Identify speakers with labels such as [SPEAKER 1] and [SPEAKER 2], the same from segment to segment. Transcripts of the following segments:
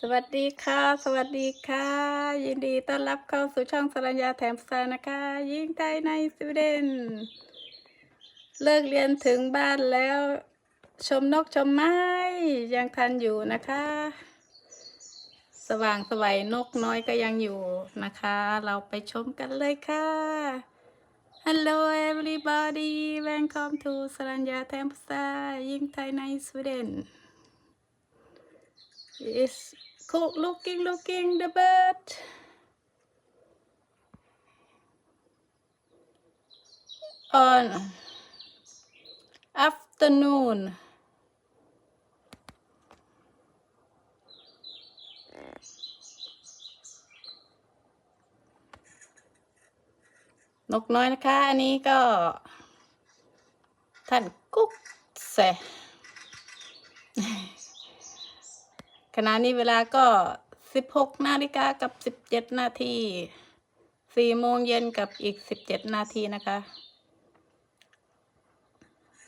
[SPEAKER 1] สวัสดีค่ะ สวัสดีค่ะ ยินดีต้อนรับเข้าสู่ช่องสรัญญาแถมสานะคะ ยิ่งไทยในสวีเดน เลิกเรียนถึงบ้านแล้ว ชมนกชมไม้ยังทันอยู่นะคะ สว่างสวัยนกน้อยก็ยังอยู่นะคะ เราไปชมกันเลยค่ะ Hello everybody welcome to สรัญญาแถมสายยิงไทยในสวีเดน is cool looking looking the bird on afternoon นกน้อยนะคะ อันนี้ก็ ท่านกุ๊กเซ ขณะนี้เวลาก็สิบหกนาฬิกากับสิบเจ็ดนาทีสี่โมงเย็นกับอีกสิบเจ็ดนาทีนะคะ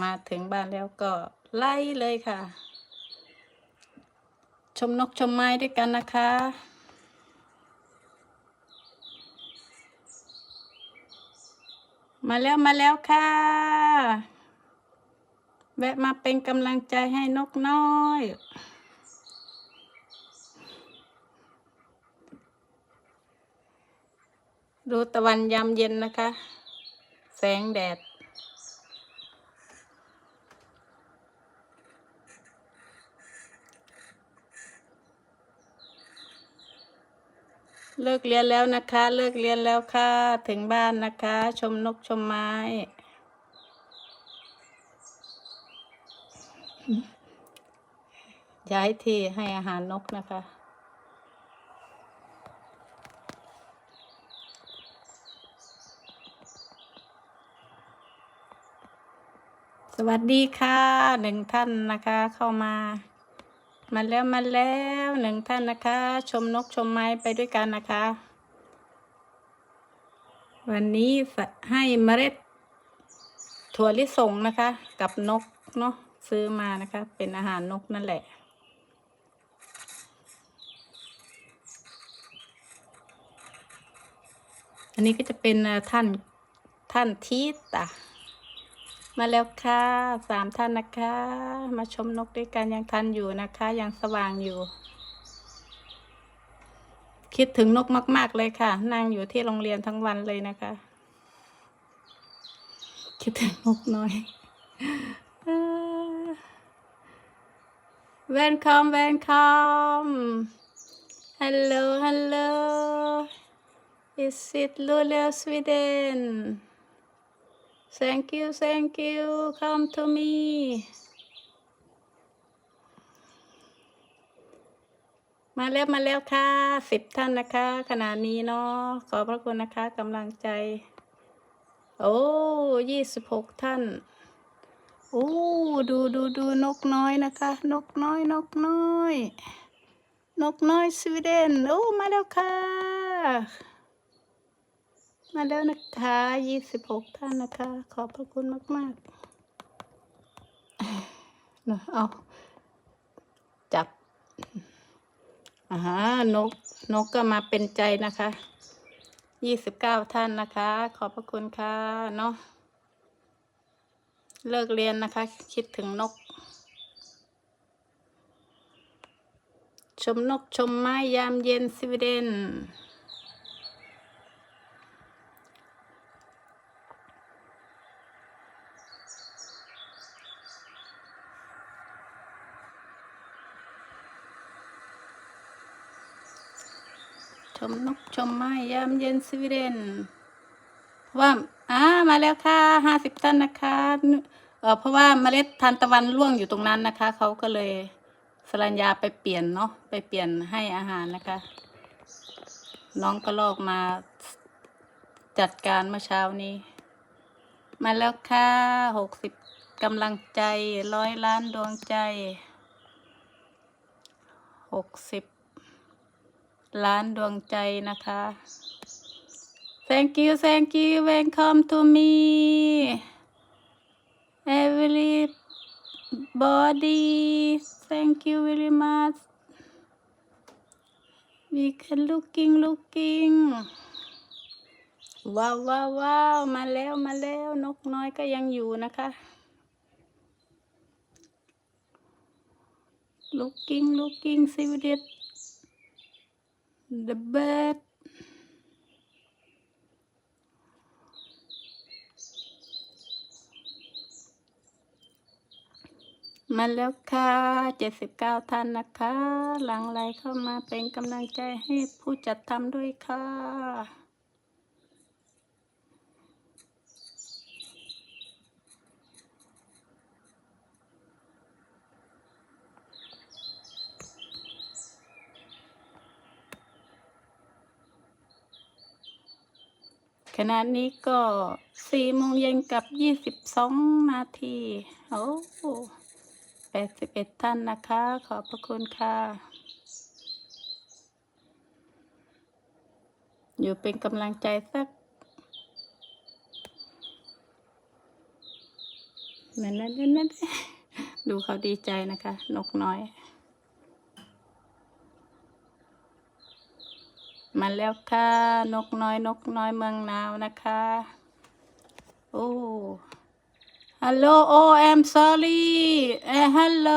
[SPEAKER 1] มาถึงบ้านแล้วก็ไล่เลยค่ะ ชมนกชมไม้ด้วยกันนะคะมาแล้วมาแล้วค่ะ แวะมาเป็นกำลังใจให้นกน้อย ดูตะวันยามเย็นนะคะ แสงแดด เลิกเรียนแล้วนะคะ เลิกเรียนแล้วค่ะ ถึงบ้านนะคะ ชมนกชมไม้ ย้ายที่ให้อาหารนกนะคะ วัสดีค่ะหนึ่งท่านนะคะ เข้ามา มาแล้วมาแล้วหนึ่งท่านนะคะ ชมนกชมไม้ไปด้วยกันนะคะ วันนี้ให้เมล็ดถั่วลิสงนะคะ กับนกเนาะซื้อมานะคะ เป็นอาหารนกนั่นแหละอันนี้ก็จะเป็นท่านท่านทีตอะ มาแล้วค่ะสามท่านนะคะ มาชมนกด้วยกันยังทันอยู่นะคะ ยังสว่างอยู่ คิดถึงนกมาก ๆ เลยค่ะ นั่งอยู่ที่โรงเรียนทั้งวันเลยนะคะ คิดถึงนกน้อย Welcome welcome Hello hello Is it Luleå Sweden Thank you thank you come to me มาแล้วมาแล้วค่ะสิบท่านนะคะ ขณะนี้เนาะขอพระคุณนะคะกำลังใจ โอ้ยี่สิบหกท่าน โอ้ดูดูดูนกน้อยนะคะ นกน้อยนกน้อย นกน้อยสวีเดนโอ้มาแล้วค่ะ มาแล้วนะคะยี่สิบหกท่านนะคะ ขอบพระคุณมากๆเนอะเอาจับอ่าฮะนก นกก็มาเป็นใจนะคะยี่สิบเก้าท่านนะคะ ขอบพระคุณค่ะเนาะเลิกเรียนนะคะ คิดถึงนก ชมนกชมไม้ยามเย็นสวีเดน มนกชมไม้ยามเย็นสวีเดนว่าอ่ามาแล้วค่ะห้าสิบท่านนะคะเออเพราะว่าเมล็ดทานตะวันร่วงอยู่ตรงนั้นนะคะ เขาก็เลยสรัญญาไปเปลี่ยนเนาะไปเปลี่ยนให้อาหารนะคะ น้องก็ลอกมาจัดการเมื่อเช้านี้ มาแล้วค่ะหกสิบกำลังใจร้อยล้านดวงใจหกสิบ ล้านดวงใจนะคะ Thank you, thank you. Welcome to me. Everybody, thank you very much. we can looking looking ว้าวว้าวว้าวมาแล้วมาแล้วนกน้อยก็ยังอยู่นะคะ looking looking see it the bed มาแล้วค่ะ 79 ท่านนะคะ หลังไหลเข้ามาเป็นกำลังใจให้ผู้จัดทำด้วยค่ะ ข ณะนี้ก็สี่โมงเย็นกับยี่สิบสองนาทีโอ้แปดสิบเอ็ดท่านนะคะ ขอบพระคุณค่ะ อยู่เป็นกำลังใจสักนั่นนั่นนั่นนั่นดูเขาดีใจนะคะ นกน้อย มาแล้วค่ะ นกน้อยนกน้อยเมืองหนาวนะคะ โอ้ฮัลโหลโอ I'm sorry เอฮัลโหล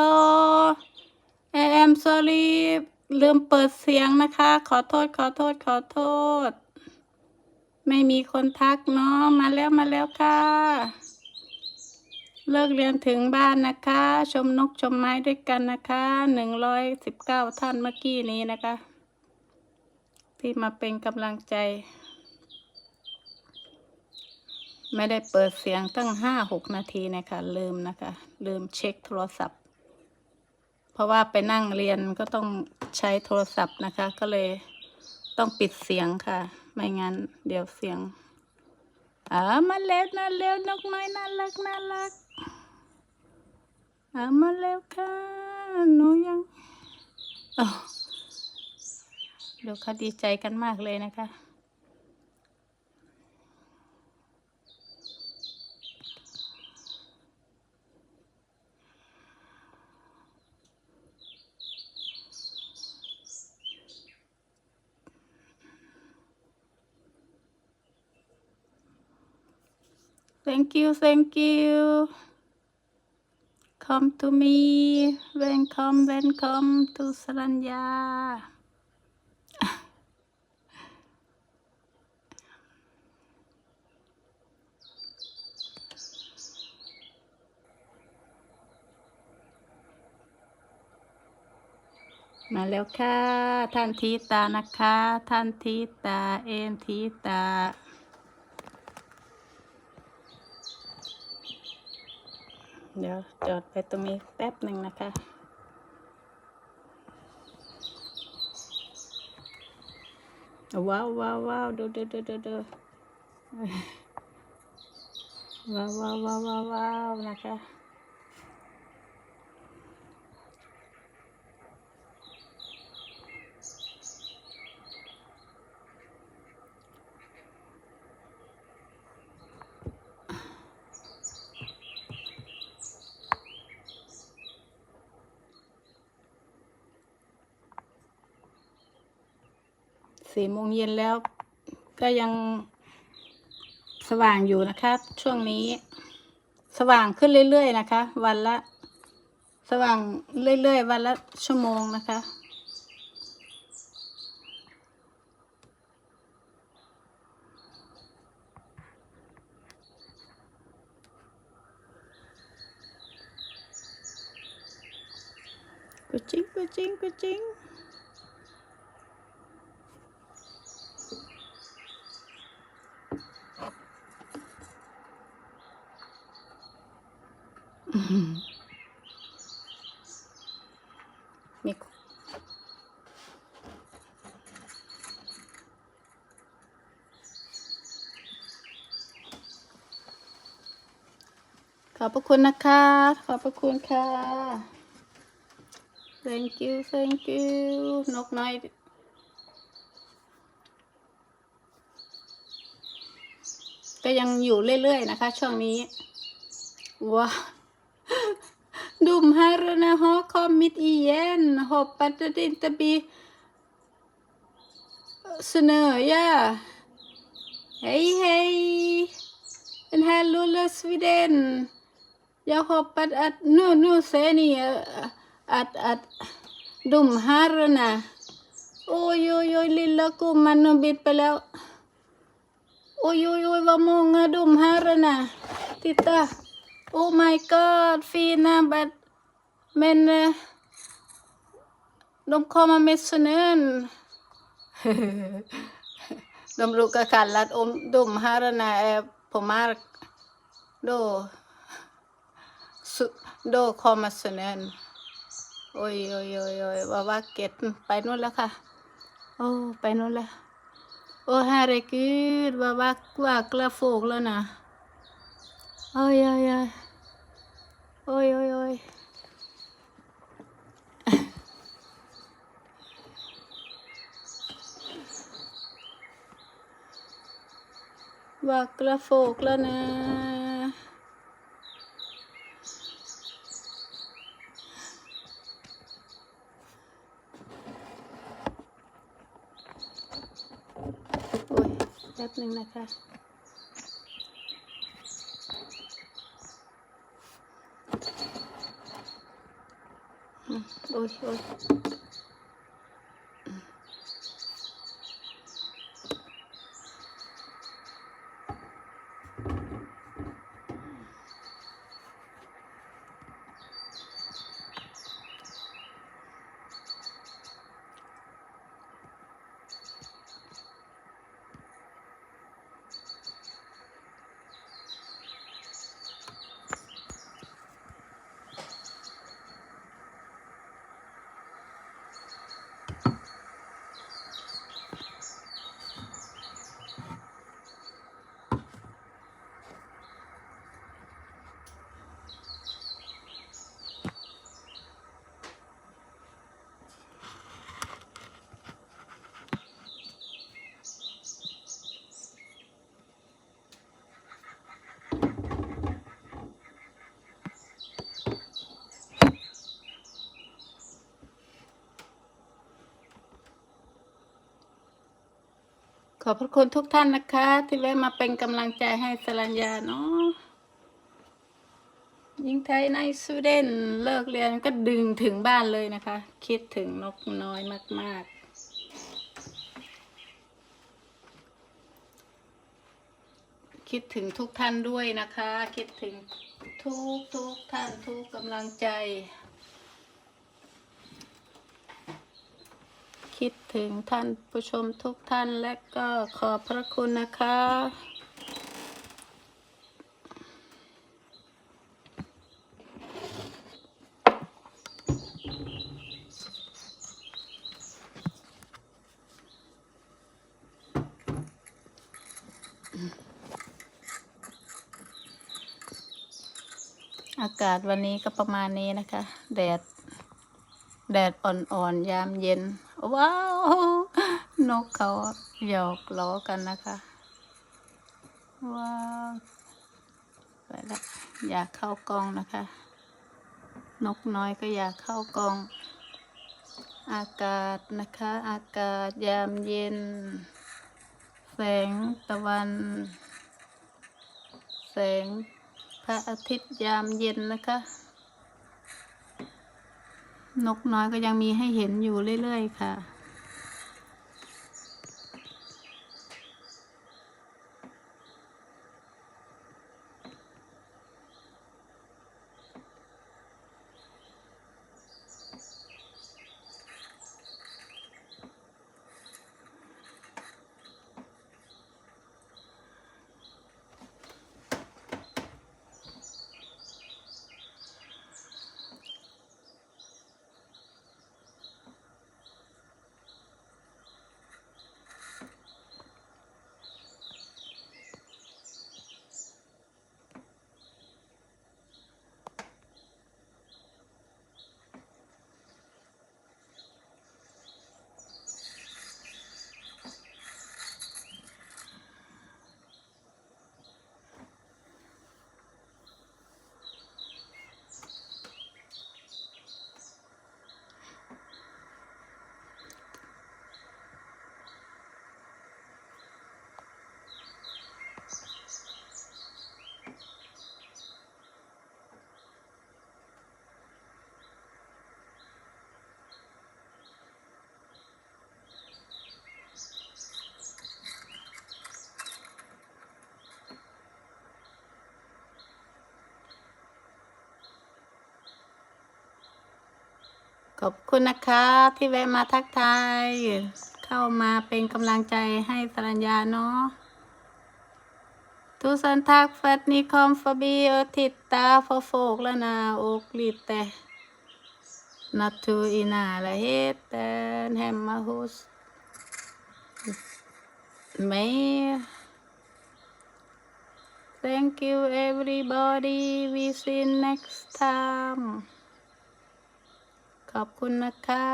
[SPEAKER 1] เอ I'm sorry ลืมเปิดเสียงนะคะ ขอโทษขอโทษขอโทษ ไม่มีคนทักเนาะมาแล้วมาแล้วค่ะ เลิกเรียนถึงบ้านนะคะ ชมนกชมไม้ด้วยกันนะคะหนึ่งร้อยสิบเก้าท่านเมื่อกี้นี้นะคะ ที่มาเป็นกำลังใจ ไม่ได้เปิดเสียงตั้งห้าหกนาทีนะคะลืมนะคะ ลืมเช็คโทรศัพท์ เพราะว่าไปนั่งเรียนก็ต้องใช้โทรศัพท์นะคะ ก็เลยต้องปิดเสียงค่ะ ไม่งั้นเดี๋ยวเสียงอ่ามาแล้วนะเร็วนกน้อยน่ารักน่ารักอ่ามาแล้วค่ะหนูยังอ๋อ ดี๋ยวเขาดีใจกันมากเลยนะคะ thank you thank you come to me welcome welcome to ส มาแล้วค่ะ ท่านทีตานะคะ ท่านทีตาเอ็มทีตา เดี๋ยวจอดไปตรงนี้แป๊บหนึ่งนะคะว้าวว้าวว้าวดูดูดูดูดูว้าวว้าวว้าวว้าวว้าวนะคะ สี่โมงเย็นแล้ว ก็ยังสว่างอยู่นะคะ ช่วงนี้ สว่างขึ้นเรื่อยๆนะคะ วันละ สว่างเรื่อยๆ วันละชั่วโมงนะคะกุจิงกุจิงกุจิง มีขอบพระคุณนะคะ ขอบพระคุณค่ะ thank you thank you นกน้อยก็ยังอยู่เรื่อยๆนะคะ ช่วงนี้ว้า De här har kommit igen. Hoppas att det inte blir snö, ja. Hej, hej! Den här lilla Sweden. Jag hoppas att nu, nu ser ni eh, att, att de herrarna Oj, oj, oj, lilla gumman och bit på lå- Oj, oj, oj, vad många de herrarna. Titta. Oh my god, fina. Men eh, de kommer med snön. de brukar kalla att om de herrarna är på mark, då, så, då kommer snön. Oj, oj, oj, oj, vad vackert. ไปนู่นแล้วค่ะโอ้ไปนู่นแล้วโอ้ ฮาริกูดว่าวักว่ากระโฟกแล้วนะโอ้ยโอ้ยโอ้ยโอ้ยโอ้ยว่ากระโฟกแล้วนะ โอ้ยแป๊บหนึ่งนะคะ อืมโอ้ยโอ้ย ขอบพระคุณทุกท่านนะคะ ที่แวะมาเป็นกำลังใจให้สรัญญาเนาะยิงไทยในสวีเดนเลิกเรียนก็ดึงถึงบ้านเลยนะคะ คิดถึงนกน้อยมาก ๆ คิดถึงทุกท่านด้วยนะคะ คิดถึงทุกทุกท่านทุกกำลังใจ คิดถึงท่านผู้ชมทุกท่านและก็ขอบพระคุณนะคะ อากาศวันนี้ก็ประมาณนี้นะคะ แดดแดดอ่อนๆ ยามเย็น ว้าวนกเขาหยอกล้อกันนะคะ ว้าวไปละอยากเข้ากองนะคะ นกน้อยก็อยากเข้ากอง อากาศนะคะ อากาศยามเย็น แสงตะวัน แสงพระอาทิตย์ยามเย็นนะคะ นกน้อยก็ยังมีให้เห็นอยู่เรื่อยๆค่ะ ขอบคุณนะคะที่แวะมาทักทาย เข้ามาเป็นกำลังใจให้สรัญญาเนาะทุสันทักฟัดนิคอมฟบีโอติดตาฟโฟกแล้วนาโอกลิตแต่นัททูอินาละเฮตแตนแฮมมาฮุสไม่ Thank you everybody. We see next time. ขอบคุณนะคะ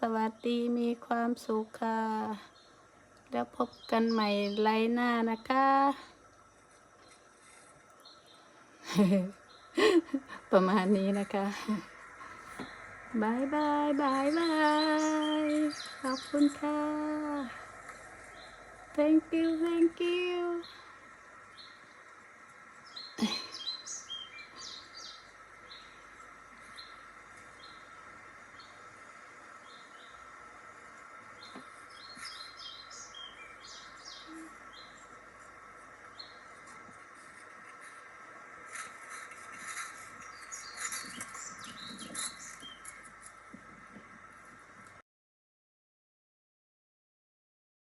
[SPEAKER 1] สวัสดีมีความสุขค่ะ แล้วพบกันใหม่ไลน์หน้านะคะ ประมาณนี้นะคะบายบายบายบาย ขอบคุณค่ะ thank you thank you